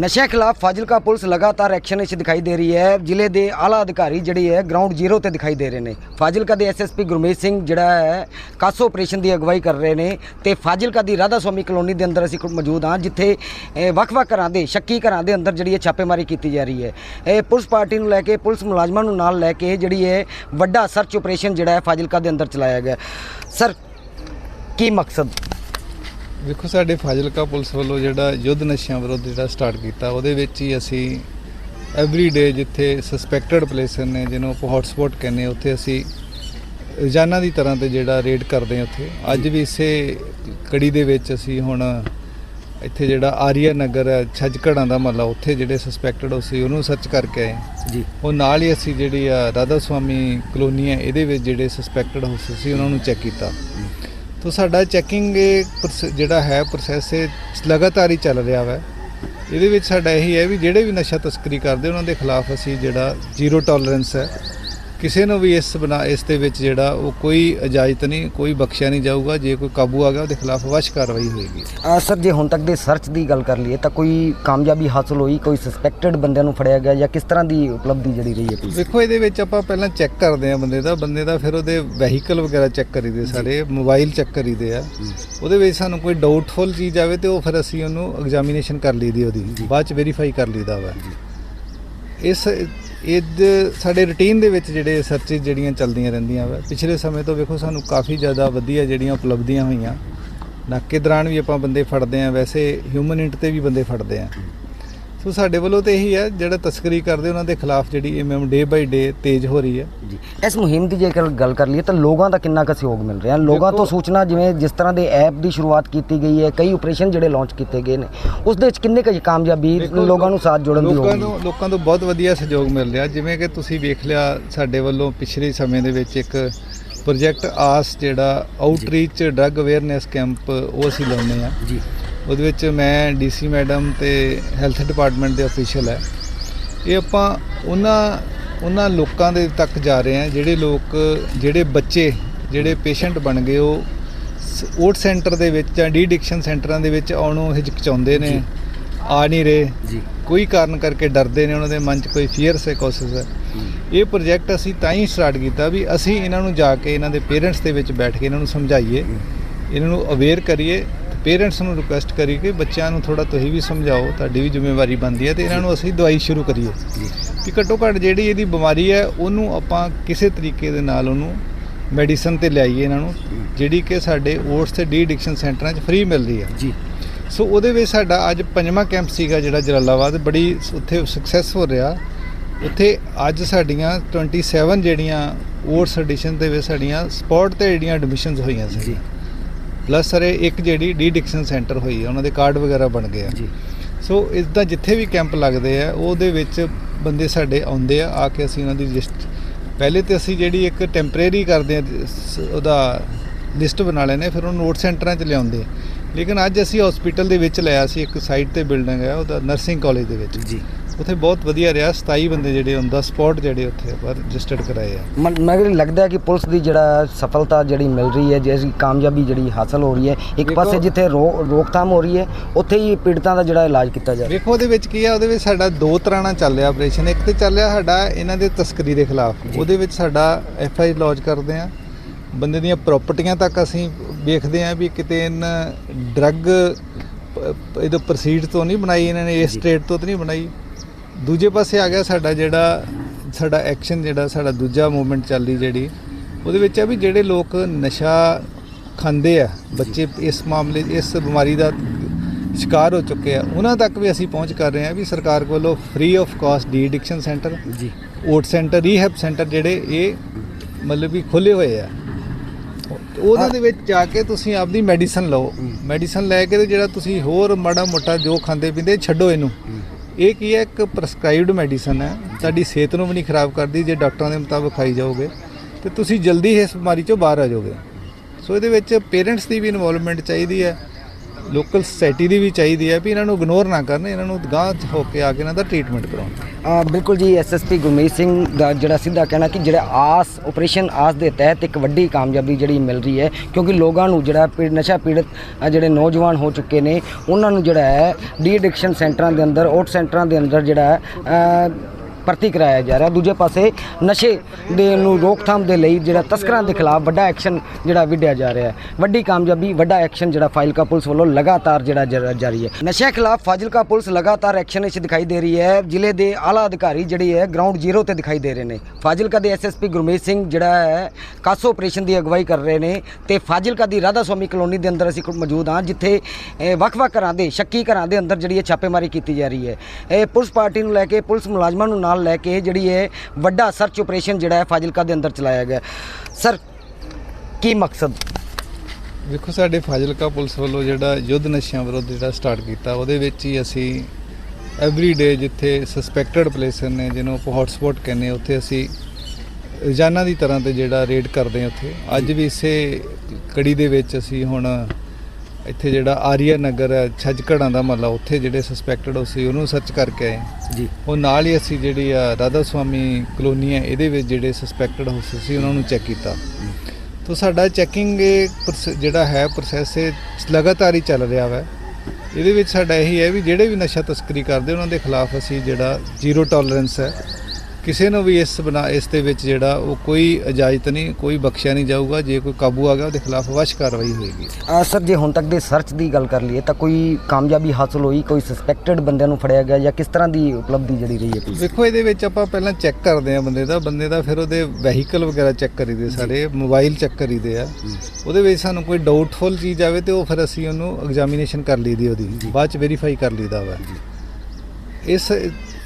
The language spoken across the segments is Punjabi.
ਨਸ਼ਿਆਂ ਖਿਲਾਫ ਫਾਜ਼ਿਲਕਾ ਪੁਲਿਸ ਲਗਾਤਾਰ ਐਕਸ਼ਨ ਵਿੱਚ ਦਿਖਾਈ ਦੇ ਰਹੀ ਹੈ। ਜ਼ਿਲ੍ਹੇ ਦੇ ਆਲਾ ਅਧਿਕਾਰੀ ਜਿਹੜੇ ਹੈ ਗਰਾਊਂਡ ਜ਼ੀਰੋ ਤੇ ਦਿਖਾਈ ਦੇ ਰਹੇ ਨੇ। ਫਾਜ਼ਿਲਕਾ ਦੇ ਐਸਐਸਪੀ ਗੁਰਮੀਤ ਸਿੰਘ ਜਿਹੜਾ ਹੈ, ਕਾਸੋ ਆਪਰੇਸ਼ਨ ਦੀ ਅਗਵਾਈ ਕਰ ਰਹੇ ਨੇ ਤੇ ਫਾਜ਼ਿਲਕਾ ਦੀ ਰਾਧਾ ਸਵਾਮੀ ਕਲੋਨੀ ਦੇ ਅੰਦਰ ਅਸੀਂ ਮੌਜੂਦ ਹਾਂ, ਜਿੱਥੇ ਵੱਖ-ਵੱਖ ਘਰਾਂ ਦੇ, ਸ਼ੱਕੀ ਘਰਾਂ ਦੇ ਅੰਦਰ ਜਿਹੜੀ ਹੈ ਛਾਪੇਮਾਰੀ ਕੀਤੀ ਜਾ ਰਹੀ ਹੈ। ਇਹ ਪੁਲਿਸ ਪਾਰਟੀ ਨੂੰ ਲੈ ਕੇ, ਪੁਲਿਸ ਮੁਲਾਜ਼ਮਾਂ ਨੂੰ ਨਾਲ ਲੈ ਕੇ ਜਿਹੜੀ ਹੈ, ਵੱਡਾ ਸਰਚ ਆਪਰੇਸ਼ਨ ਜਿਹੜਾ ਹੈ ਫਾਜ਼ਿਲਕਾ ਦੇ ਅੰਦਰ ਚਲਾਇਆ ਗਿਆ। ਸਰ ਕੀ ਮਕਸਦ? ਵੇਖੋ ਸਾਡੇ ਫਾਜ਼ਿਲਕਾ ਪੁਲਿਸ ਵੱਲੋਂ ਜਿਹੜਾ ਯੁੱਧ ਨਸ਼ਿਆਂ ਵਿਰੁੱਧ ਜਿਹੜਾ ਸਟਾਰਟ ਕੀਤਾ ਉਹਦੇ ਵਿੱਚ ਹੀ ਅਸੀਂ ਐਵਰੀ ਡੇ ਜਿੱਥੇ ਸਸਪੈਕਟਡ ਪਲੇਸਰ ਨੇ ਜਿਹਨੂੰ ਆਪਾਂ ਹੌਟਸਪੌਟ ਕਹਿੰਦੇ ਹਾਂ, ਉੱਥੇ ਅਸੀਂ ਰੋਜ਼ਾਨਾ ਦੀ ਤਰ੍ਹਾਂ ਤੇ ਜਿਹੜਾ ਰੇਡ ਕਰਦੇ ਹਾਂ ਉੱਥੇ। ਅੱਜ ਵੀ ਇਸੇ ਕੜੀ ਦੇ ਵਿੱਚ ਅਸੀਂ ਹੁਣ ਇੱਥੇ ਜਿਹੜਾ ਆਰੀਆ ਨਗਰ ਹੈ ਛੱਜਕੜਾਂ ਦਾ ਮਹੱਲਾ ਉੱਥੇ ਜਿਹੜੇ ਸਸਪੈਕਟਡ ਸੀ ਉਹਨੂੰ ਸਰਚ ਕਰਕੇ ਆਏ ਜੀ। ਉਹ ਨਾਲ ਹੀ ਅਸੀਂ ਜਿਹੜੀ ਆ ਰਾਧਾ ਸੁਆਮੀ ਕਲੋਨੀ ਹੈ ਇਹਦੇ ਵਿੱਚ ਜਿਹੜੇ ਸਸਪੈਕਟਡ ਹਾਊਸ ਸੀ ਉਹਨਾਂ ਨੂੰ ਚੈੱਕ ਕੀਤਾ। ਸੋ ਸਾਡਾ ਚੈਕਿੰਗ ਇਹ ਪ੍ਰੋਸ- ਜਿਹੜਾ ਹੈ ਪ੍ਰੋਸੈਸ ਇਹ ਲਗਾਤਾਰ ਹੀ ਚੱਲ ਰਿਹਾ ਵਾ। ਇਹਦੇ ਵਿੱਚ ਸਾਡਾ ਇਹੀ ਹੈ ਵੀ ਜਿਹੜੇ ਵੀ ਨਸ਼ਾ ਤਸਕਰੀ ਕਰਦੇ, ਉਹਨਾਂ ਦੇ ਖਿਲਾਫ ਅਸੀਂ ਜਿਹੜਾ ਜ਼ੀਰੋ ਟੋਲਰੈਂਸ ਹੈ ਕਿਸੇ ਨੂੰ ਵੀ ਇਸ ਬਣਾ ਇਸ ਦੇ ਵਿੱਚ ਜਿਹੜਾ ਉਹ ਕੋਈ ਇਜਾਜ਼ਤ ਨਹੀਂ ਕੋਈ ਬਖਸ਼ਿਆ ਨਹੀਂ ਜਾਊਗਾ ਜੇ ਕੋਈ ਕਾਬੂ ਆ ਗਿਆ ਉਹਦੇ ਖਿਲਾਫ ਵਸ਼ ਕਾਰਵਾਈ ਹੋਏਗੀ। ਅਹ ਸਰ ਜੇ ਹੁਣ ਤੱਕ ਦੇ ਸਰਚ ਦੀ ਗੱਲ ਕਰ ਲਈਏ ਤਾਂ ਕੋਈ ਕਾਮਯਾਬੀ ਹਾਸਲ ਹੋਈ ਕੋਈ ਸਸਪੈਕਟਡ ਬੰਦਿਆਂ ਨੂੰ ਫੜਿਆ ਗਿਆ ਜਾਂ ਕਿਸ ਤਰ੍ਹਾਂ ਦੀ ਉਪਲਬਧੀ ਜਿਹੜੀ ਰਹੀ ਹੈ? ਪੁਲਿਸ ਵੇਖੋ ਇਹਦੇ ਵਿੱਚ ਆਪਾਂ ਪਹਿਲਾਂ ਚੈੱਕ ਕਰਦੇ ਆ ਬੰਦੇ ਦਾ ਬੰਦੇ ਦਾ ਫਿਰ ਉਹਦੇ ਵਹੀਕਲ ਵਗੈਰਾ ਚੈੱਕ ਕਰੀਦੇ ਸਾਰੇ ਮੋਬਾਈਲ ਚੈੱਕ ਕਰੀਦੇ ਆ। ਉਹਦੇ ਵਿੱਚ ਸਾਨੂੰ ਕੋਈ ਡਾਊਟਫੁਲ ਚੀਜ਼ ਆਵੇ ਤੇ ਉਹ ਫਿਰ ਅਸੀਂ ਉਹਨੂੰ ਐਗਜ਼ਾਮੀਨੇਸ਼ਨ ਕਰ ਲਈਦੀ ਉਹਦੀ। ਬਾਅਦ ਚ ਵੈਰੀਫਾਈ ਕਰ ਲਈਦਾ ਵਾ। ਇਸ ਇਹ ਸਾਡੇ ਰੁਟੀਨ ਦੇ ਵਿੱਚ ਜਿਹੜੇ ਸਰਚਿਸ ਜਿਹੜੀਆਂ ਚੱਲਦੀਆਂ ਰਹਿੰਦੀਆਂ ਵਾ, ਪਿਛਲੇ ਸਮੇਂ ਤੋਂ ਵੇਖੋ ਸਾਨੂੰ ਕਾਫੀ ਜ਼ਿਆਦਾ ਵਧੀਆ ਜਿਹੜੀਆਂ ਉਪਲਬਧੀਆਂ ਹੋਈਆਂ। ਨਾਕੇ ਦੌਰਾਨ ਵੀ ਆਪਾਂ ਬੰਦੇ ਫੜਦੇ ਆ ਵੈਸੇ ਹਿਊਮਨ ਇੰਟ ਤੇ ਵੀ ਬੰਦੇ ਫੜਦੇ ਆ ਸੋ ਸਾਡੇ ਵੱਲੋਂ ਤੇ ਇਹੀ ਹੈ ਜਿਹੜਾ ਤਸਕਰੀ ਕਰਦੇ ਉਹਨਾਂ ਦੇ ਖਿਲਾਫ ਜਿਹੜੀ ਐਮਐਮ ਡੇ ਬਾਈ ਡੇ ਤੇਜ਼ ਹੋ ਰਹੀ ਹੈ। ਜੀ। ਇਸ ਮੁਹਿੰਮ ਦੀ ਜੇਕਰ ਗੱਲ ਕਰ ਲਈਏ ਤਾਂ ਲੋਕਾਂ ਦਾ ਕਿੰਨਾ ਕੁ ਸਹਿਯੋਗ ਮਿਲ ਰਿਹਾ। ਲੋਕਾਂ ਤੋਂ ਸੂਚਨਾ ਜਿਵੇਂ ਜਿਸ ਤਰ੍ਹਾਂ ਦੇ ਐਪ ਦੀ ਸ਼ੁਰੂਆਤ ਕੀਤੀ ਗਈ ਹੈ ਕਈ ਆਪਰੇਸ਼ਨ ਜਿਹੜੇ ਲਾਂਚ ਕੀਤੇ ਗਏ ਨੇ। ਉਸ ਦੇ ਵਿੱਚ ਕਿੰਨੇ ਕੁ ਕਾਮਯਾਬੀ ਲੋਕਾਂ ਨੂੰ ਸਾਥ ਜੋੜਨ ਦੀ ਲੋਕਾਂ ਨੂੰ ਲੋਕਾਂ ਤੋਂ ਬਹੁਤ ਵਧੀਆ ਸਹਿਯੋਗ ਮਿਲ ਰਿਹਾ। ਜਿਵੇਂ ਕਿ ਤੁਸੀਂ ਵੇਖ ਲਿਆ ਸਾਡੇ ਵੱਲੋਂ ਪਿਛਲੇ ਸਮੇਂ ਦੇ ਵਿੱਚ ਇੱਕ ਪ੍ਰੋਜੈਕਟ ਆਸ ਜਿਹੜਾ ਆਊਟਰੀਚ ਡਰੱਗ ਅਵੇਅਰਨੈਸ ਕੈਂਪ ਉਹ ਅਸੀਂ ਲਾਉਂਦੇ ਆ ਜੀ। ਉਹਦੇ ਵਿੱਚ ਮੈਂ ਡੀਸੀ ਮੈਡਮ ਤੇ ਹੈਲਥ ਡਿਪਾਰਟਮੈਂਟ ਦੇ ਅਫੀਸ਼ੀਅਲ ਹੈ। ਇਹ ਆਪਾਂ ਉਹਨਾਂ ਉਹਨਾਂ ਲੋਕਾਂ ਦੇ ਤੱਕ ਜਾ ਰਹੇ ਹਾਂ ਜਿਹੜੇ ਲੋਕ ਜਿਹੜੇ ਬੱਚੇ ਜਿਹੜੇ ਪੇਸ਼ੈਂਟ ਬਣ ਗਏ ਉਹ ਓਟ ਸੈਂਟਰ ਦੇ ਵਿੱਚ ਜਾਂ ਡੀ ਐਡਿਕਸ਼ਨ ਸੈਂਟਰਾਂ ਦੇ ਵਿੱਚ ਆਉਣੋਂ ਹਿਚਕਚਾਉਂਦੇ ਨੇ ਆ ਨਹੀਂ ਰਹੇ। ਜੀ। ਕੋਈ ਕਾਰਨ ਕਰਕੇ ਡਰਦੇ ਨੇ ਉਹਨਾਂ ਦੇ ਮਨ 'ਚ ਕੋਈ ਫੀਅਰ ਸਾਈਕੋਸਿਸ ਹੈ। ਇਹ ਪ੍ਰੋਜੈਕਟ ਅਸੀਂ ਤਾਂ ਹੀ ਸਟਾਰਟ ਕੀਤਾ ਵੀ ਅਸੀਂ ਇਹਨਾਂ ਨੂੰ ਜਾ ਕੇ ਇਹਨਾਂ ਦੇ ਪੇਰੈਂਟਸ ਦੇ ਵਿੱਚ ਬੈਠ ਕੇ ਇਹਨਾਂ ਨੂੰ ਸਮਝਾਈਏ। ਇਹਨਾਂ ਨੂੰ ਅਵੇਅਰ ਕਰੀਏ ਪੇਰੈਂਟਸ ਨੂੰ ਰਿਕੁਐਸਟ ਕਰੀਏ ਕਿ ਬੱਚਿਆਂ ਨੂੰ ਥੋੜਾ ਤੁਸੀਂ ਵੀ ਸਮਝਾਓ ਤੁਹਾਡੀ ਵੀ ਜ਼ਿੰਮੇਵਾਰੀ ਬਣਦੀ ਹੈ ਤੇ ਇਹਨਾਂ ਨੂੰ ਅਸੀਂ ਦਵਾਈ ਸ਼ੁਰੂ ਕਰੀਏ। ਕਿ ਘੱਟੋ ਘੱਟ ਜਿਹੜੀ ਇਹਦੀ ਬਿਮਾਰੀ ਹੈ ਉਹਨੂੰ ਆਪਾਂ ਕਿਸੇ ਤਰੀਕੇ ਦੇ ਨਾਲ ਉਹਨੂੰ ਮੈਡੀਸਨ ਤੇ ਲਿਆਈਏ ਇਹਨਾਂ ਨੂੰ ਜਿਹੜੀ ਕਿ ਸਾਡੇ ਓਟਸ ਤੇ ਡੀ ਐਡਿਕਸ਼ਨ ਸੈਂਟਰਾਂ 'ਚ ਫ੍ਰੀ ਮਿਲਦੀ ਹੈ। ਜੀ। ਸੋ ਉਹਦੇ ਵਿੱਚ ਸਾਡਾ ਅੱਜ ਪੰਜਵਾਂ ਕੈਂਪ ਸੀਗਾ ਜਿਹੜਾ ਜਲਾਲਾਬਾਦ ਬੜੀ ਉੱਥੇ ਸਕਸੈਸਫੁਲ ਰਿਹਾ। ਉੱਥੇ ਅੱਜ ਸਾਡੀਆਂ 27 ਜਿਹੜੀਆਂ ਓਟਸ ਐਡੀਸ਼ਨ ਦੇ ਵਿੱਚ ਸਾਡੀਆਂ ਸਪੌਟ ਤੇ ਜਿਹੜੀਆਂ ਐਡਮਿਸ਼ਨਸ ਹੋਈਆਂ ਸੀ। ਜੀ। ਪਲੱਸ ਸਰ ਇੱਕ ਜਿਹੜੀ ਡੀ ਐਡਿਕਸ਼ਨ ਸੈਂਟਰ ਹੋਈ ਹੈ ਉਹਨਾਂ ਦੇ ਕਾਰਡ ਵਗੈਰਾ ਬਣ ਗਏ ਆ ਜੀ ਸੋ ਇਸ ਦਾ ਜਿੱਥੇ ਵੀ ਕੈਂਪ ਲੱਗਦੇ ਆ ਉਹਦੇ ਵਿੱਚ ਬੰਦੇ ਸਾਡੇ ਆਉਂਦੇ ਆ ਆ ਕੇ ਅਸੀਂ ਉਹਨਾਂ ਦੀ ਲਿਸਟ ਪਹਿਲੇ ਤੇ ਅਸੀਂ ਜਿਹੜੀ ਇੱਕ ਟੈਂਪਰੇਰੀ ਕਰਦੇ ਆ ਉਹਦਾ ਲਿਸਟ ਬਣਾ ਲੈਨੇ ਫਿਰ ਉਹਨੂੰ ਨੋਟ ਸੈਂਟਰਾਂ 'ਚ ਲਿਆਉਂਦੇ ਆ। ਲੇਕਿਨ ਅੱਜ ਅਸੀਂ ਹਸਪੀਟਲ ਦੇ ਵਿੱਚ ਲਿਆ ਸੀ ਇੱਕ ਸਾਈਟ ਤੇ ਬਿਲਡਿੰਗ ਹੈ ਉਹਦਾ ਨਰਸਿੰਗ ਕਾਲਜ ਦੇ ਵਿੱਚ। ਜੀ। ਉੱਥੇ ਬਹੁਤ ਵਧੀਆ ਰਿਹਾ 27 ਬੰਦੇ ਜਿਹੜੇ ਹੁੰਦਾ ਸਪੌਟ ਜਿਹੜੇ ਉੱਥੇ ਰਜਿਸਟਰਡ ਕਰਾਏ ਆ। ਮਨ- ਲੱਗਦਾ ਕਿ ਪੁਲਿਸ ਦੀ ਜਿਹੜਾ ਸਫਲਤਾ ਜਿਹੜੀ ਮਿਲ ਰਹੀ ਹੈ ਜਿਹੜੀ ਕਾਮਯਾਬੀ ਜਿਹੜੀ ਹਾਸਲ ਹੋ ਰਹੀ ਹੈ ਇੱਕ ਪਾਸੇ ਜਿੱਥੇ ਰੋਕਥਾਮ ਹੋ ਰਹੀ ਹੈ ਉੱਥੇ ਹੀ ਪੀੜਤਾਂ ਦਾ ਜਿਹੜਾ ਇਲਾਜ ਕੀਤਾ ਜਾ ਰਿਹਾ। ਵੇਖੋ ਉਹਦੇ ਵਿੱਚ ਕੀ ਆ ਉਹਦੇ ਵਿੱਚ ਸਾਡਾ ਦੋ ਤਰ੍ਹਾਂ ਨਾਲ ਚੱਲ ਰਿਹਾ ਆਪਰੇਸ਼ਨ ਇੱਕ ਤੇ ਚੱਲ ਰਿਹਾ ਸਾਡਾ ਇਹਨਾਂ ਦੇ ਤਸਕਰੀ ਦੇ ਖਿਲਾਫ। ਉਹਦੇ ਵਿੱਚ ਸਾਡਾ ਐਫ ਆਈ ਲੌਜ ਕਰਦੇ ਆ। ਬੰਦੇ ਦੀਆਂ ਪ੍ਰਾਪਰਟੀਆਂ ਤੱਕ ਅਸੀਂ ਵੇਖਦੇ ਆ ਵੀ ਕਿਤੇ ਇਹਨਾਂ ਡਰੱਗ ਇਹਦੇ ਪ੍ਰੋਸੀਡ ਤੋਂ ਨਹੀਂ ਬਣਾਈ ਇਹਨਾਂ ਨੇ ਇਸ। ਸਟੇਟ ਤੋਂ ਤਾਂ ਨਹੀਂ ਬਣਾਈ। ਦੂਜੇ ਪਾਸੇ ਆ ਗਿਆ ਸਾਡਾ ਜਿਹੜਾ ਸਾਡਾ ਐਕਸ਼ਨ ਜਿਹੜਾ ਸਾਡਾ ਦੂਜਾ ਮੂਵਮੈਂਟ ਚੱਲਦੀ ਜਿਹੜੀ ਉਹਦੇ ਵਿੱਚ ਆ ਵੀ ਜਿਹੜੇ ਲੋਕ ਨਸ਼ਾ ਖਾਂਦੇ ਆ ਬੱਚੇ ਇਸ ਮਾਮਲੇ ਇਸ ਬਿਮਾਰੀ ਦਾ ਸ਼ਿਕਾਰ ਹੋ ਚੁੱਕੇ ਆ ਉਹਨਾਂ ਤੱਕ ਵੀ ਅਸੀਂ ਪਹੁੰਚ ਕਰ ਰਹੇ ਹਾਂ ਵੀ ਸਰਕਾਰ ਵੱਲੋਂ free of cost de addiction centre ਜੀ। ਓਟ ਸੈਂਟਰ ਰੀਹੈਬ ਸੈਂਟਰ ਜਿਹੜੇ ਇਹ ਮਤਲਬ ਵੀ ਖੁੱਲੇ ਹੋਏ ਆ। ਉਹਨਾਂ ਦੇ ਵਿੱਚ ਜਾ ਕੇ ਤੁਸੀਂ ਆਪਦੀ ਮੈਡੀਸਨ ਲਓ। ਮੈਡੀਸਨ ਲੈ ਕੇ ਤੇ ਜਿਹੜਾ ਤੁਸੀਂ ਹੋਰ ਮਾੜਾ ਮੋਟਾ ਜੋ ਖਾਂਦੇ ਪੀਂਦੇ, ਛੱਡੋ ਇਹਨੂੰ। ਇਹ ਕੀ ਹੈ? ਇੱਕ ਪ੍ਰਸਕ੍ਰਾਈਬਡ ਮੈਡੀਸਨ ਹੈ। ਤੁਹਾਡੀ ਸਿਹਤ ਨੂੰ ਵੀ ਨਹੀਂ ਖਰਾਬ ਕਰਦੀ, ਜੇ ਡਾਕਟਰਾਂ ਦੇ ਮੁਤਾਬਕ ਖਾਈ ਜਾਓਗੇ, ਤੇ ਤੁਸੀਂ ਜਲਦੀ ਇਸ ਬਿਮਾਰੀ ਚੋਂ ਬਾਹਰ ਆ ਜਾਓਗੇ। ਸੋ ਇਹਦੇ ਵਿੱਚ ਪੇਰੈਂਟਸ ਦੀ ਵੀ ਇਨਵੋਲਵਮੈਂਟ ਚਾਹੀਦੀ ਹੈ ਲੋਕਲ ਸੋਸਾਇਟੀ ਦੀ ਵੀ ਚਾਹੀਦੀ ਹੈ ਵੀ ਇਹਨਾਂ ਨੂੰ ਇਗਨੋਰ ਨਾ ਕਰਨ, ਇਹਨਾਂ ਨੂੰ ਗਾਂਹ ਹੋ ਕੇ ਆ ਕੇ ਇਹਨਾਂ ਦਾ ਟ੍ਰੀਟਮੈਂਟ ਕਰਾਉਣ। ਬਿਲਕੁਲ ਜੀ ਐਸਐਸਪੀ ਗੁਰਮੀਤ ਸਿੰਘ ਦਾ ਜਿਹੜਾ ਸਿੱਧਾ ਕਹਿਣਾ ਕਿ ਜਿਹੜਾ ਆਸ ਆਪਰੇਸ਼ਨ ਆਸ ਦੇ ਤਹਿਤ ਇੱਕ ਵੱਡੀ ਕਾਮਯਾਬੀ ਜਿਹੜੀ ਮਿਲ ਰਹੀ ਹੈ, ਕਿਉਂਕਿ ਲੋਕਾਂ ਨੂੰ ਜਿਹੜਾ ਪੀ- ਨਸ਼ਾ ਪੀੜਤ ਜਿਹੜੇ ਨੌਜਵਾਨ ਹੋ ਚੁੱਕੇ ਨੇ, ਉਹਨਾਂ ਨੂੰ ਜਿਹੜਾ ਹੈ ਡੀ ਐਡਿਕਸ਼ਨ ਸੈਂਟਰਾਂ ਦੇ ਅੰਦਰ ਓਟ ਸੈਂਟਰਾਂ ਦੇ ਅੰਦਰ ਜਿਹੜਾ ਭਰਤੀ ਕਰਾਇਆ ਜਾ ਰਿਹਾ। ਦੂਜੇ ਪਾਸੇ ਨਸ਼ੇ ਦੇ ਨੂੰ ਰੋਕਥਾਮ ਦੇ ਲਈ ਜਿਹੜਾ ਤਸਕਰਾਂ ਦੇ ਖਿਲਾਫ ਵੱਡਾ ਐਕਸ਼ਨ ਜਿਹੜਾ ਵਿੱਢਿਆ ਜਾ ਰਿਹਾ ਹੈ। ਵੱਡੀ ਕਾਮਯਾਬੀ, ਵੱਡਾ ਐਕਸ਼ਨ ਜਿਹੜਾ ਫਾਜ਼ਿਲਕਾ ਪੁਲਿਸ ਵੱਲੋਂ ਲਗਾਤਾਰ ਜਿਹੜਾ ਜਾਰੀ ਹੈ। ਨਸ਼ਿਆਂ ਖਿਲਾਫ ਫਾਜ਼ਿਲਕਾ ਪੁਲਿਸ ਲਗਾਤਾਰ ਐਕਸ਼ਨ ਵਿੱਚ ਦਿਖਾਈ ਦੇ ਰਹੀ ਹੈ। ਜ਼ਿਲ੍ਹੇ ਦੇ ਆਲਾ ਅਧਿਕਾਰੀ ਜਿਹੜੀ ਹੈ ਗਰਾਊਂਡ ਜ਼ੀਰੋ ਤੇ ਦਿਖਾਈ ਦੇ ਰਹੇ ਨੇ। ਫਾਜ਼ਿਲਕਾ ਦੇ ਐਸਐਸਪੀ ਗੁਰਮੀਤ ਸਿੰਘ ਜਿਹੜਾ ਹੈ ਕਾਸੋ ਆਪਰੇਸ਼ਨ ਦੀ ਅਗਵਾਈ ਕਰ ਰਹੇ ਨੇ ਤੇ ਫਾਜ਼ਿਲਕਾ ਦੀ ਰਾਧਾ ਸਵਾਮੀ ਕਲੋਨੀ ਦੇ ਅੰਦਰ ਅਸੀਂ ਮੌਜੂਦ ਹਾਂ, ਜਿੱਥੇ ਵੱਖ-ਵੱਖ ਘਰਾਂ ਦੇ, ਸ਼ੱਕੀ ਘਰਾਂ ਦੇ ਅੰਦਰ ਜਿਹੜੀ ਹੈ ਛਾਪੇਮਾਰੀ ਕੀਤੀ ਜਾ ਰਹੀ ਹੈ। ਇਹ ਪੁਲਿਸ ਪਾਰਟੀ ਨੂੰ ਲੈ ਕੇ ਪੁਲਿਸ ਮੁਲਾਜ਼ਮਾਂ ਨੂੰ ਨਾਲ ਲੈ ਕੇ ਜਿਹੜੀ ਹੈ ਵੱਡਾ ਸਰਚ ਆਪਰੇਸ਼ਨ ਜਿਹੜਾ ਹੈ ਫਾਜ਼ਿਲਕਾ ਦੇ ਅੰਦਰ ਚਲਾਇਆ ਗਿਆ। ਸਰ ਕੀ ਮਕਸਦ? ਵੇਖੋ ਸਾਡੇ ਫਾਜ਼ਿਲਕਾ ਪੁਲਿਸ ਵੱਲੋਂ ਜਿਹੜਾ ਯੁੱਧ ਨਸ਼ਿਆਂ ਵਿਰੁੱਧ ਜਿਹੜਾ ਸਟਾਰਟ ਕੀਤਾ, ਉਹਦੇ ਵਿੱਚ ਹੀ ਅਸੀਂ ਐਵਰੀ ਡੇ ਜਿੱਥੇ ਸਸਪੈਕਟਡ ਪਲੇਸਰ ਨੇ, ਜਿਹਨੂੰ ਆਪਾਂ ਹੌਟਸਪੌਟ ਕਹਿੰਦੇ ਉੱਥੇ ਅਸੀਂ ਰੋਜ਼ਾਨਾ ਦੀ ਤਰ੍ਹਾਂ ਤੇ ਜਿਹੜਾ ਰੇਡ ਕਰਦੇ ਹਾਂ ਉੱਥੇ। ਅੱਜ ਵੀ ਇਸੇ ਕੜੀ ਦੇ ਵਿੱਚ ਅਸੀਂ ਹੁਣ ਇੱਥੇ ਜਿਹੜਾ ਆਰੀਆ ਨਗਰ ਹੈ ਛੱਜਕੜਾਂ ਦਾ ਮਹੱਲਾ ਉੱਥੇ ਜਿਹੜੇ ਸਸਪੈਕਟਡ ਸੀ ਉਹਨੂੰ ਸਰਚ ਕਰਕੇ ਆਏ ਜੀ। ਉਹ ਨਾਲ ਹੀ ਅਸੀਂ ਜਿਹੜੀ ਆ ਰਾਧਾ ਸੁਆਮੀ ਕਲੋਨੀ ਹੈ ਇਹਦੇ ਵਿੱਚ ਜਿਹੜੇ ਸਸਪੈਕਟਡ ਹਾਊਸ ਸੀ ਉਹਨਾਂ ਨੂੰ ਚੈੱਕ ਕੀਤਾ। ਤੋ ਸਾਡਾ ਚੈਕਿੰਗ ਜਿਹੜਾ ਹੈ ਪ੍ਰੋਸੈਸ ਇਹ ਲਗਾਤਾਰ ਹੀ ਚੱਲ ਰਿਹਾ ਵਾ। ਇਹਦੇ ਵਿੱਚ ਸਾਡਾ ਇਹੀ ਹੈ ਵੀ ਜਿਹੜੇ ਵੀ ਨਸ਼ਾ ਤਸਕਰੀ ਕਰਦੇ ਉਹਨਾਂ ਦੇ ਖਿਲਾਫ ਅਸੀਂ ਜਿਹੜਾ ਜ਼ੀਰੋ ਟੋਲਰੈਂਸ ਹੈ ਕਿਸੇ ਨੂੰ ਵੀ ਇਸ ਬਣਾ ਇਸ ਦੇ ਵਿੱਚ ਜਿਹੜਾ ਉਹ ਕੋਈ ਇਜਾਜ਼ਤ ਨਹੀਂ ਕੋਈ ਬਖਸ਼ਿਆ ਨਹੀਂ ਜਾਊਗਾ ਜੇ ਕੋਈ ਕਾਬੂ ਆ ਗਿਆ ਉਹਦੇ ਖਿਲਾਫ ਵਸ਼ ਕਾਰਵਾਈ ਹੋਏਗੀ। ਸਰ ਜੇ ਹੁਣ ਤੱਕ ਦੇ ਸਰਚ ਦੀ ਗੱਲ ਕਰ ਲਈਏ ਤਾਂ ਕੋਈ ਕਾਮਯਾਬੀ ਹਾਸਲ ਹੋਈ ਕੋਈ ਸਸਪੈਕਟਡ ਬੰਦਿਆਂ ਨੂੰ ਫੜਿਆ ਗਿਆ ਜਾਂ ਕਿਸ ਤਰ੍ਹਾਂ ਦੀ ਉਪਲਬਧੀ ਜਿਹੜੀ ਰਹੀ ਹੈ ਪੁਲਿਸ? ਦੀ? ਵੇਖੋ ਇਹਦੇ ਵਿੱਚ ਆਪਾਂ ਪਹਿਲਾਂ ਚੈੱਕ ਕਰਦੇ ਆ ਬੰਦੇ ਦਾ ਬੰਦੇ ਦਾ ਫਿਰ ਉਹਦੇ ਵਹੀਕਲ ਵਗੈਰਾ ਚੈੱਕ ਕਰੀਦੇ ਸਾਰੇ ਮੋਬਾਈਲ ਚੈੱਕ ਕਰੀਦੇ ਆ। ਉਹਦੇ ਵਿੱਚ ਸਾਨੂੰ ਕੋਈ ਡਾਊਟਫੁਲ ਚੀਜ਼ ਆਵੇ ਤੇ ਉਹ ਫਿਰ ਅਸੀਂ ਉਹਨੂੰ ਐਗਜ਼ਾਮੀਨੇਸ਼ਨ ਕਰ ਲਈਦੀ ਉਹਦੀ। ਬਾਅਦ ਚ ਵੈਰੀਫਾਈ ਕਰ ਲਈਦਾ ਵਾ। ਇਸ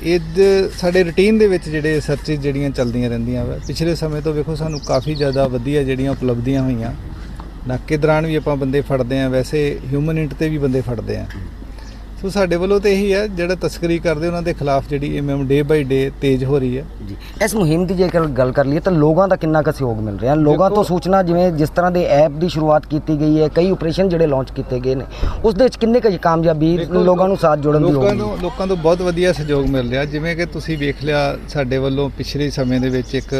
ਇਹ ਸਾਡੇ ਰੁਟੀਨ ਦੇ ਵਿੱਚ ਜਿਹੜੇ ਸਰਚਿਸ ਜਿਹੜੀਆਂ ਚੱਲਦੀਆਂ ਰਹਿੰਦੀਆਂ ਵਾ, ਪਿਛਲੇ ਸਮੇਂ ਤੋਂ ਵੇਖੋ ਸਾਨੂੰ ਕਾਫੀ ਜ਼ਿਆਦਾ ਵਧੀਆ ਜਿਹੜੀਆਂ ਉਪਲਬਧੀਆਂ ਹੋਈਆਂ। ਨਾਕੇ ਦੌਰਾਨ ਵੀ ਆਪਾਂ ਬੰਦੇ ਫੜਦੇ ਆ ਵੈਸੇ ਹਿਊਮਨ ਇੰਟ ਤੇ ਵੀ ਬੰਦੇ ਫੜਦੇ ਆ ਸੋ ਸਾਡੇ ਵੱਲੋਂ ਤੇ ਇਹੀ ਹੈ ਜਿਹੜਾ ਤਸਕਰੀ ਕਰਦੇ ਉਹਨਾਂ ਦੇ ਖਿਲਾਫ ਜਿਹੜੀ ਐਮਐਮ ਡੇ ਬਾਈ ਡੇ ਤੇਜ਼ ਹੋ ਰਹੀ ਹੈ। ਜੀ ਇਸ ਮੁਹਿੰਮ ਦੀ ਜੇਕਰ ਗੱਲ ਕਰ ਲਈਏ ਤਾਂ ਲੋਕਾਂ ਦਾ ਕਿੰਨਾ ਕੁ ਸਹਿਯੋਗ ਮਿਲ ਰਿਹਾ। ਲੋਕਾਂ ਤੋਂ ਸੂਚਨਾ ਜਿਵੇਂ ਜਿਸ ਤਰ੍ਹਾਂ ਦੇ ਐਪ ਦੀ ਸ਼ੁਰੂਆਤ ਕੀਤੀ ਗਈ ਹੈ ਕਈ ਆਪਰੇਸ਼ਨ ਜਿਹੜੇ ਲਾਂਚ ਕੀਤੇ ਗਏ ਨੇ ਉਸ ਦੇ ਵਿੱਚ ਕਿੰਨੇ ਕੁ ਕਾਮਯਾਬੀ ਲੋਕਾਂ ਨੂੰ ਸਾਥ ਜੋੜਨ ਦੀ ਲੋਕਾਂ ਨੂੰ ਲੋਕਾਂ ਤੋਂ ਬਹੁਤ ਵਧੀਆ ਸਹਿਯੋਗ ਮਿਲ ਰਿਹਾ। ਜਿਵੇਂ ਕਿ ਤੁਸੀਂ ਵੇਖ ਲਿਆ ਸਾਡੇ ਵੱਲੋਂ ਪਿਛਲੇ ਸਮੇਂ ਦੇ ਵਿੱਚ ਇੱਕ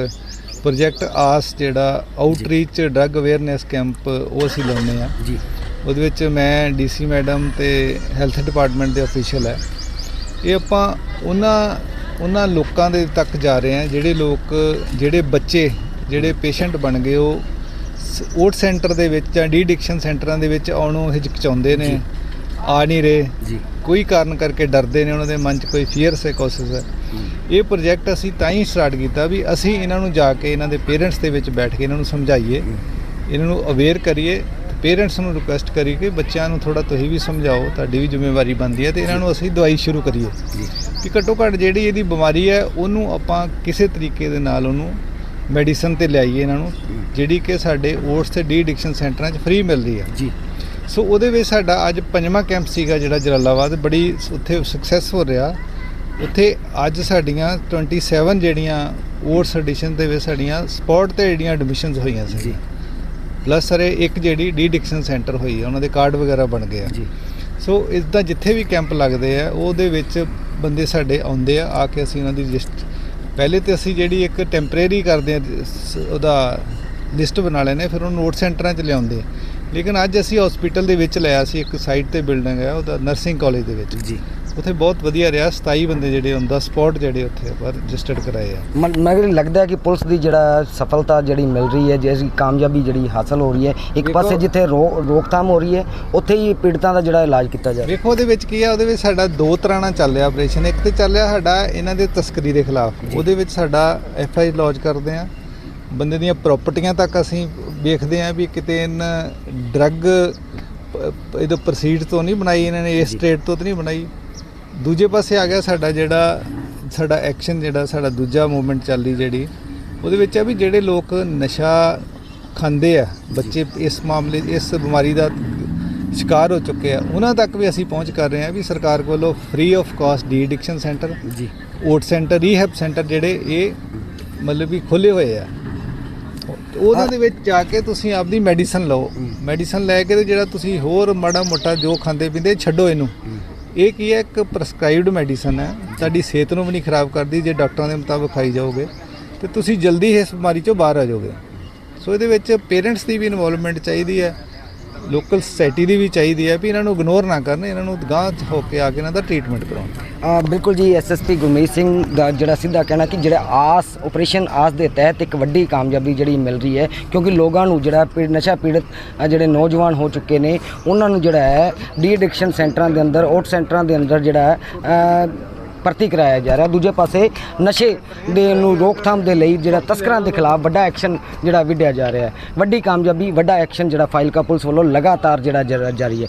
ਪ੍ਰੋਜੈਕਟ ਆਸ ਜਿਹੜਾ ਆਊਟਰੀਚ ਡਰੱਗ ਅਵੇਅਰਨੈਸ ਕੈਂਪ ਉਹ ਅਸੀਂ ਲਾਉਂਦੇ ਆ ਜੀ। ਉਹਦੇ ਵਿੱਚ ਮੈਂ ਡੀਸੀ ਮੈਡਮ ਤੇ ਹੈਲਥ ਡਿਪਾਰਟਮੈਂਟ ਦੇ ਅਫੀਸ਼ੀਅਲ ਹੈ। ਇਹ ਆਪਾਂ ਉਹਨਾਂ ਉਹਨਾਂ ਲੋਕਾਂ ਦੇ ਤੱਕ ਜਾ ਰਹੇ ਹਾਂ ਜਿਹੜੇ ਲੋਕ ਜਿਹੜੇ ਬੱਚੇ ਜਿਹੜੇ ਪੇਸ਼ੈਂਟ ਬਣ ਗਏ ਉਹ ਓਟ ਸੈਂਟਰ ਦੇ ਵਿੱਚ ਜਾਂ ਡੀ ਐਡਿਕਸ਼ਨ ਸੈਂਟਰਾਂ ਦੇ ਵਿੱਚ ਆਉਣੋਂ ਹਿਚਕਚਾਉਂਦੇ ਨੇ। ਆ ਨਹੀਂ ਰਹੇ। ਜੀ। ਕੋਈ ਕਾਰਨ ਕਰਕੇ ਡਰਦੇ ਨੇ ਉਹਨਾਂ ਦੇ ਮਨ 'ਚ ਕੋਈ ਫੀਅਰ ਸਾਈਕੋਸਿਸ ਹੈ। ਇਹ ਪ੍ਰੋਜੈਕਟ ਅਸੀਂ ਤਾਂ ਹੀ ਸਟਾਰਟ ਕੀਤਾ ਵੀ ਅਸੀਂ ਇਹਨਾਂ ਨੂੰ ਜਾ ਕੇ ਇਹਨਾਂ ਦੇ ਪੇਰੈਂਟਸ ਦੇ ਵਿੱਚ ਬੈਠ ਕੇ ਇਹਨਾਂ ਨੂੰ ਸਮਝਾਈਏ। ਇਹਨਾਂ ਨੂੰ ਅਵੇਅਰ ਕਰੀਏ ਪੇਰੈਂਟਸ ਨੂੰ ਰਿਕੁਐਸਟ ਕਰੀਏ ਕਿ ਬੱਚਿਆਂ ਨੂੰ ਥੋੜਾ ਤੁਸੀਂ ਵੀ ਸਮਝਾਓ ਤੁਹਾਡੀ ਵੀ ਜ਼ਿੰਮੇਵਾਰੀ ਬਣਦੀ ਹੈ ਤੇ ਇਹਨਾਂ ਨੂੰ ਅਸੀਂ ਦਵਾਈ ਸ਼ੁਰੂ ਕਰੀਏ। ਕਿ ਘੱਟੋ ਘੱਟ ਜਿਹੜੀ ਇਹਦੀ ਬਿਮਾਰੀ ਹੈ ਉਹਨੂੰ ਆਪਾਂ ਕਿਸੇ ਤਰੀਕੇ ਦੇ ਨਾਲ ਉਹਨੂੰ ਮੈਡੀਸਨ ਤੇ ਲਿਆਈਏ ਇਹਨਾਂ ਨੂੰ ਜਿਹੜੀ ਕਿ ਸਾਡੇ ਓਟਸ ਤੇ ਡੀ ਐਡਿਕਸ਼ਨ ਸੈਂਟਰਾਂ 'ਚ ਫ੍ਰੀ ਮਿਲਦੀ ਹੈ। ਜੀ। ਸੋ ਉਹਦੇ ਵਿੱਚ ਸਾਡਾ ਅੱਜ ਪੰਜਵਾਂ ਕੈਂਪ ਸੀਗਾ ਜਿਹੜਾ ਜਲਾਲਾਬਾਦ ਬੜੀ ਉੱਥੇ ਸਕਸੈਸਫੁਲ ਰਿਹਾ। ਉੱਥੇ ਅੱਜ ਸਾਡੀਆਂ 27 ਜਿਹੜੀਆਂ ਓਟਸ ਐਡੀਸ਼ਨ ਦੇ ਵਿੱਚ ਸਾਡੀਆਂ ਸਪੌਟ ਤੇ ਜਿਹੜੀਆਂ ਐਡਮਿਸ਼ਨਸ ਹੋਈਆਂ ਸੀ। ਜੀ। ਪਲੱਸ ਸਰ ਇੱਕ ਜਿਹੜੀ ਡੀ ਐਡਿਕਸ਼ਨ ਸੈਂਟਰ ਹੋਈ ਹੈ ਉਹਨਾਂ ਦੇ ਕਾਰਡ ਵਗੈਰਾ ਬਣ ਗਏ ਆ। ਜੀ। ਸੋ ਇਦਾਂ ਜਿੱਥੇ ਵੀ ਕੈਂਪ ਲੱਗਦੇ ਆ ਉਹਦੇ ਵਿੱਚ ਬੰਦੇ ਸਾਡੇ ਆਉਂਦੇ ਆ ਆ ਕੇ ਅਸੀਂ ਉਹਨਾਂ ਦੀ ਲਿਸਟ ਪਹਿਲੇ ਤੇ ਅਸੀਂ ਜਿਹੜੀ ਇੱਕ ਟੈਂਪਰੇਰੀ ਕਰਦੇ ਆ ਉਹਦਾ ਲਿਸਟ ਬਣਾ ਲੈਨੇ ਫਿਰ ਉਹਨੂੰ ਨੋਟ ਸੈਂਟਰਾਂ 'ਚ ਲਿਆਉਂਦੇ ਲੇਕਿਨ ਅੱਜ ਅਸੀਂ ਹਸਪੀਟਲ ਦੇ ਵਿੱਚ ਲਿਆ ਸੀ ਇੱਕ ਸਾਈਟ ਤੇ ਬਿਲਡਿੰਗ ਹੈ ਉਹਦਾ ਨਰਸਿੰਗ ਕਾਲਜ ਦੇ ਵਿੱਚ। ਜੀ। ਉੱਥੇ ਬਹੁਤ ਵਧੀਆ ਰਿਹਾ 27 ਬੰਦੇ ਜਿਹੜੇ ਹੁੰਦਾ ਸਪੌਟ ਜਿਹੜੇ ਉੱਥੇ ਰਜਿਸਟਰਡ ਕਰਾਏ ਆ। ਮਨ- ਲੱਗਦਾ ਕਿ ਪੁਲਿਸ ਦੀ ਜਿਹੜਾ ਸਫਲਤਾ ਜਿਹੜੀ ਮਿਲ ਰਹੀ ਹੈ ਜਿਹੜੀ ਕਾਮਯਾਬੀ ਜਿਹੜੀ ਹਾਸਲ ਹੋ ਰਹੀ ਹੈ ਇੱਕ ਪਾਸੇ ਜਿੱਥੇ ਰੋਕਥਾਮ ਹੋ ਰਹੀ ਹੈ ਉੱਥੇ ਹੀ ਪੀੜਤਾਂ ਦਾ ਜਿਹੜਾ ਇਲਾਜ ਕੀਤਾ ਜਾ ਰਿਹਾ। ਵੇਖੋ ਉਹਦੇ ਵਿੱਚ ਕੀ ਆ ਉਹਦੇ ਵਿੱਚ ਸਾਡਾ ਦੋ ਤਰ੍ਹਾਂ ਨਾਲ ਚੱਲ ਰਿਹਾ ਆਪਰੇਸ਼ਨ ਇੱਕ ਤੇ ਚੱਲ ਰਿਹਾ ਸਾਡਾ ਇਹਨਾਂ ਦੇ ਤਸਕਰੀ ਦੇ ਖਿਲਾਫ। ਉਹਦੇ ਵਿੱਚ ਸਾਡਾ ਐਫ ਆਈ ਲੌਜ ਕਰਦੇ ਆ। ਬੰਦੇ ਦੀਆਂ ਪ੍ਰਾਪਰਟੀਆਂ ਤੱਕ ਅਸੀਂ ਵੇਖਦੇ ਆ ਵੀ ਕਿਤੇ ਇਹਨਾਂ ਡਰੱਗ ਇਹਦੇ ਪ੍ਰੋਸੀਡ ਤੋਂ ਨਹੀਂ ਬਣਾਈ ਇਹਨਾਂ ਨੇ ਇਸ। ਸਟੇਟ ਤੋਂ ਤਾਂ ਨਹੀਂ ਬਣਾਈ। ਦੂਜੇ ਪਾਸੇ ਆ ਗਿਆ ਸਾਡਾ ਜਿਹੜਾ ਸਾਡਾ ਐਕਸ਼ਨ ਜਿਹੜਾ ਸਾਡਾ ਦੂਜਾ ਮੂਵਮੈਂਟ ਚੱਲਦੀ ਜਿਹੜੀ ਉਹਦੇ ਵਿੱਚ ਆ ਵੀ ਜਿਹੜੇ ਲੋਕ ਨਸ਼ਾ ਖਾਂਦੇ ਆ ਬੱਚੇ ਇਸ ਮਾਮਲੇ ਇਸ ਬਿਮਾਰੀ ਦਾ ਸ਼ਿਕਾਰ ਹੋ ਚੁੱਕੇ ਆ ਉਹਨਾਂ ਤੱਕ ਵੀ ਅਸੀਂ ਪਹੁੰਚ ਕਰ ਰਹੇ ਹਾਂ ਵੀ ਸਰਕਾਰ ਵੱਲੋਂ free of cost de addiction centre ਜੀ। ਓਟ ਸੈਂਟਰ ਰੀਹੈਬ ਸੈਂਟਰ ਜਿਹੜੇ ਇਹ ਮਤਲਬ ਵੀ ਖੁੱਲੇ ਹੋਏ ਆ। ਉਹਨਾਂ ਦੇ ਵਿੱਚ ਜਾ ਕੇ ਤੁਸੀਂ ਆਪਦੀ ਮੈਡੀਸਨ ਲਓ। ਮੈਡੀਸਨ ਲੈ ਕੇ ਤੇ ਜਿਹੜਾ ਤੁਸੀਂ ਹੋਰ ਮਾੜਾ ਮੋਟਾ ਜੋ ਖਾਂਦੇ ਪੀਂਦੇ ਛੱਡੋ ਇਹਨੂੰ। ਇਹ ਕੀ ਹੈ, ਇੱਕ ਪ੍ਰਸਕ੍ਰਾਈਬਡ ਮੈਡੀਸਨ ਹੈ। ਤੁਹਾਡੀ ਸਿਹਤ ਨੂੰ ਵੀ ਨਹੀਂ ਖਰਾਬ ਕਰਦੀ, ਜੇ ਡਾਕਟਰਾਂ ਦੇ ਮੁਤਾਬਕ ਖਾਈ ਜਾਓਗੇ, ਤੇ ਤੁਸੀਂ ਜਲਦੀ ਇਸ ਬਿਮਾਰੀ ਚੋਂ ਬਾਹਰ ਆ ਜਾਓਗੇ। ਸੋ ਇਹਦੇ ਵਿੱਚ ਪੇਰੈਂਟਸ ਦੀ ਵੀ ਇਨਵੋਲਵਮੈਂਟ ਚਾਹੀਦੀ ਹੈ। ਲੋਕਲ ਸੋਸਾਇਟੀ ਦੀ ਵੀ ਚਾਹੀਦੀ ਹੈ ਵੀ ਇਹਨਾਂ ਨੂੰ ਇਗਨੋਰ ਨਾ ਕਰਨ ਇਹਨਾਂ ਨੂੰ ਗਾਂਹ ਹੋ ਕੇ ਆ ਕੇ ਇਹਨਾਂ ਦਾ ਟ੍ਰੀਟਮੈਂਟ ਕਰਾਉਣ। ਅ, ਬਿਲਕੁਲ ਜੀ ਐਸਐਸਪੀ ਗੁਰਮੀਤ ਸਿੰਘ ਦਾ ਜਿਹੜਾ ਸਿੱਧਾ ਕਹਿਣਾ ਕਿ ਜਿਹੜਾ ਆਸ ਆਪਰੇਸ਼ਨ ਆਸ ਦੇ ਤਹਿਤ ਇੱਕ ਵੱਡੀ ਕਾਮਯਾਬੀ ਜਿਹੜੀ ਮਿਲ ਰਹੀ ਹੈ ਕਿਉਂਕਿ ਲੋਕਾਂ ਨੂੰ ਜਿਹੜਾ ਪੀ- ਨਸ਼ਾ ਪੀੜਤ ਅ, ਜਿਹੜੇ ਨੌਜਵਾਨ ਹੋ ਚੁੱਕੇ ਨੇ ਉਹਨਾਂ ਨੂੰ ਜਿਹੜਾ ਹੈ ਡੀ ਐਡਿਕਸ਼ਨ ਸੈਂਟਰਾਂ ਦੇ ਅੰਦਰ ਓਟ ਸੈਂਟਰਾਂ ਦੇ ਅੰਦਰ ਜਿਹੜਾ ਹੈ, ਅ, ਭਰਤੀ ਕਰਾਇਆ ਜਾ ਰਿਹਾ। ਦੂਜੇ ਪਾਸੇ ਨਸ਼ੇ ਦੇ ਨੂੰ ਰੋਕਥਾਮ ਦੇ ਲਈ ਜਿਹੜਾ ਤਸਕਰਾਂ ਦੇ ਖਿਲਾਫ ਵੱਡਾ ਐਕਸ਼ਨ ਜਿਹੜਾ ਵਿੱਢਿਆ ਜਾ ਰਿਹਾ ਹੈ। ਵੱਡੀ ਕਾਮਯਾਬੀ, ਵੱਡਾ ਐਕਸ਼ਨ ਜਿਹੜਾ ਫਾਈਲਕਾ ਪੁਲਿਸ ਵੱਲੋਂ ਲਗਾਤਾਰ ਜਿਹੜਾ ਜਾਰੀ ਹੈ।